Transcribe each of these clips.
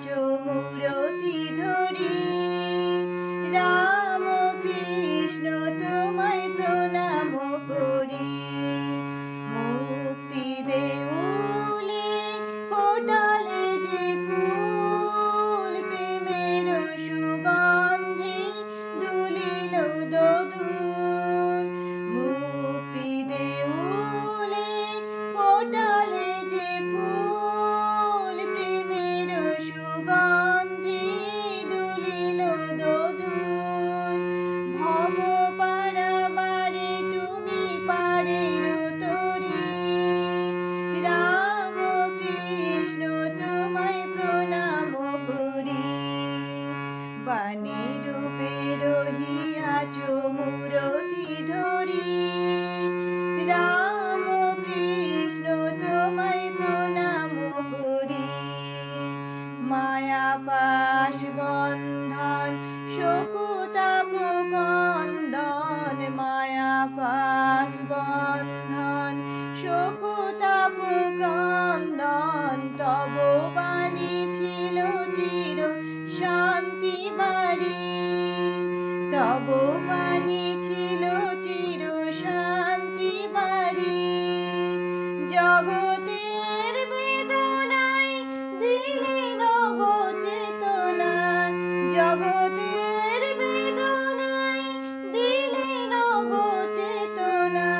রহিয়াছ বাণী রূপে রহিয়া মূরতি ধরি। রাম কৃষ্ণ তোমায় প্রণাম করি। মায়া পাশ বন্ধন শকুতাপ নববাণী ছিল চির শান্তি বাড়ি। জগতের বেদনায় দিলে নব চেতনা জগতের বেদনায় দিলে নব চেতনা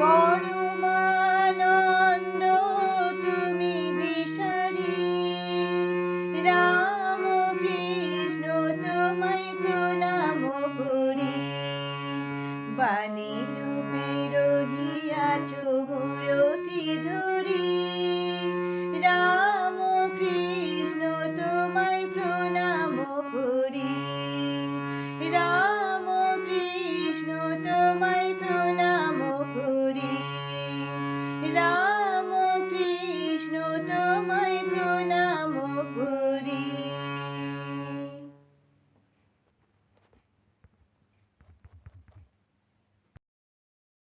পরমানন্দ তুমি দিশারি রাম বাণী রূপে রহিয়াছ মূরতি ধরি।